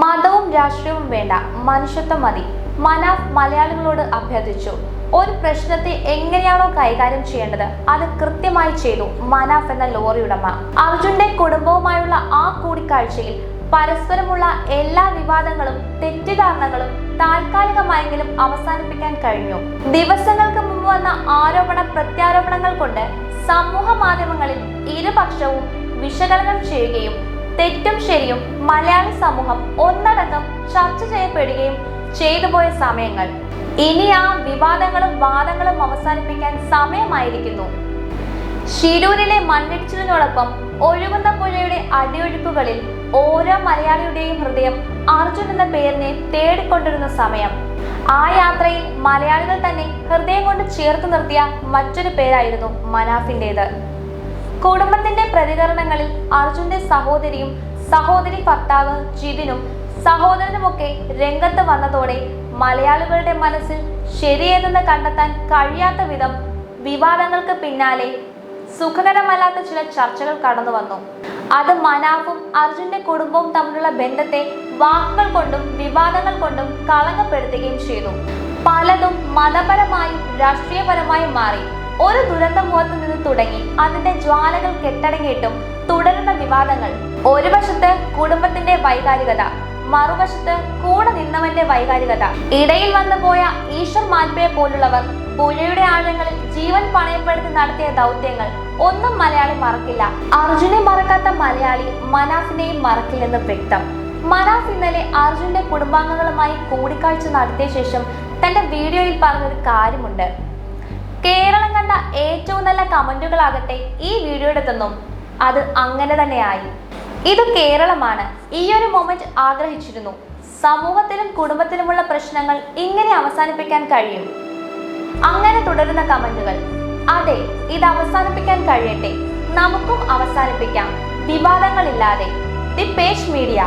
മതവും രാഷ്ട്രീയവും വേണ്ട. മനുഷ്യത്വം മതി. മനാഫ് മലയാളികളോട് അഭ്യർത്ഥിച്ചു. ഒരു പ്രശ്നത്തെ എങ്ങനെയാണോ കൈകാര്യം ചെയ്യേണ്ടത് അത് കൃത്യമായി ചെയ്തു. മനാഫ് എന്ന ലോറി ഉടമ. അർജുന്റെ കുടുംബവുമായുള്ള ആ കൂടിക്കാഴ്ചയിൽ പരസ്പരമുള്ള എല്ലാ വിവാദങ്ങളും തെറ്റിദ്ധാരണകളും താൽക്കാലികമായെങ്കിലും അവസാനിപ്പിക്കാൻ കഴിഞ്ഞു. ദിവസങ്ങൾക്ക് മുമ്പ് വന്ന ആരോപണ പ്രത്യാരോപണങ്ങൾ കൊണ്ട് സമൂഹ മാധ്യമങ്ങളിൽ ഇരുപക്ഷവും വിശകലനം ചെയ്യുകയും തെറ്റും ശരിയും മലയാളി സമൂഹം ഒന്നടങ്കം ചർച്ച ചെയ്യപ്പെടുകയും ചെയ്തുപോയ സമയങ്ങൾ. ഇനി ആ വിവാദങ്ങളും വാദങ്ങളും അവസാനിപ്പിക്കാൻ സമയമായിരിക്കുന്നു. ശിരൂരിലെ മണ്ണിടിച്ചിലിനോടൊപ്പം ഒഴുകുന്ന പുഴയുടെ അടിയൊഴുക്കുകളിൽ ഓരോ മലയാളിയുടെയും ഹൃദയം അർജുൻ എന്ന പേരിനെ തേടിക്കൊണ്ടിരുന്ന സമയം. ആ യാത്രയിൽ മലയാളികൾ തന്നെ ഹൃദയം കൊണ്ട് ചേർത്ത് നിർത്തിയ മറ്റൊരു പേരായിരുന്നു മനാഫിന്റെത്. കുടുംബത്തിന്റെ പ്രതികരണങ്ങളിൽ അർജുന്റെ സഹോദരിയും സഹോദരി ഭർത്താവ് ജിബിനും സഹോദരനുമൊക്കെ രംഗത്ത് വന്നതോടെ മലയാളികളുടെ മനസ്സിൽ ശരിയേതെന്ന് കണ്ടെത്താൻ കഴിയാത്ത വിധം വിവാദങ്ങൾക്ക് പിന്നാലെ സുഖകരമല്ലാത്ത ചില ചർച്ചകൾ കടന്നു വന്നു. അത് മനാഫും അർജുന്റെ കുടുംബവും തമ്മിലുള്ള ബന്ധത്തെ വാക്കുകൾ കൊണ്ടും വിവാദങ്ങൾ കൊണ്ടും കളങ്കപ്പെടുത്തുകയും ചെയ്തു. പലതും മതപരമായും രാഷ്ട്രീയപരമായും മാറി. ഒരു ദുരന്ത മുഖത്ത് നിന്ന് തുടങ്ങി അതിന്റെ ജ്വാലകൾ കെട്ടടങ്ങിയിട്ടും തുടരുന്ന വിവാദങ്ങൾ. ഒരു വശത്ത് കുടുംബത്തിന്റെ വൈകാരികത മറുവശത്ത് കൂടെ നിന്നവന്റെ വൈകാരികത. ഇടയിൽ വന്നു പോയ ഈശ്വർ മാൽപയെ പോലുള്ളവർ പുഴയുടെ ആഴങ്ങളിൽ ജീവൻ പണയപ്പെടുത്തി നടത്തിയ ദൗത്യങ്ങൾ ഒന്നും മലയാളി മറക്കില്ല. അർജുനെ മറക്കാത്ത മലയാളി മനാഫിനെയും മറക്കില്ലെന്ന് വ്യക്തം. മനാഫ് ഇന്നലെ അർജുന്റെ കുടുംബാംഗങ്ങളുമായി കൂടിക്കാഴ്ച നടത്തിയ ശേഷം തന്റെ വീഡിയോയിൽ പറഞ്ഞൊരു കാര്യമുണ്ട്. കേരളം കണ്ട ഏറ്റവും നല്ല കമന്റുകളാകട്ടെ ഈ വീഡിയോയുടെ തന്നും അത് അങ്ങനെ തന്നെയായി. ഇത് കേരളമാണ്. ഈ ഒരു മൊമെന്റ് ആഗ്രഹിച്ചിരുന്നു. സമൂഹത്തിലും കുടുംബത്തിലുമുള്ള പ്രശ്നങ്ങൾ ഇങ്ങനെ അവസാനിപ്പിക്കാൻ കഴിയും. അങ്ങനെ തുടരുന്ന കമന്റുകൾ. അതെ ഇത് അവസാനിപ്പിക്കാൻ കഴിയട്ടെ. നമുക്കും അവസാനിപ്പിക്കാം. വിവാദങ്ങളില്ലാതെ. The page media.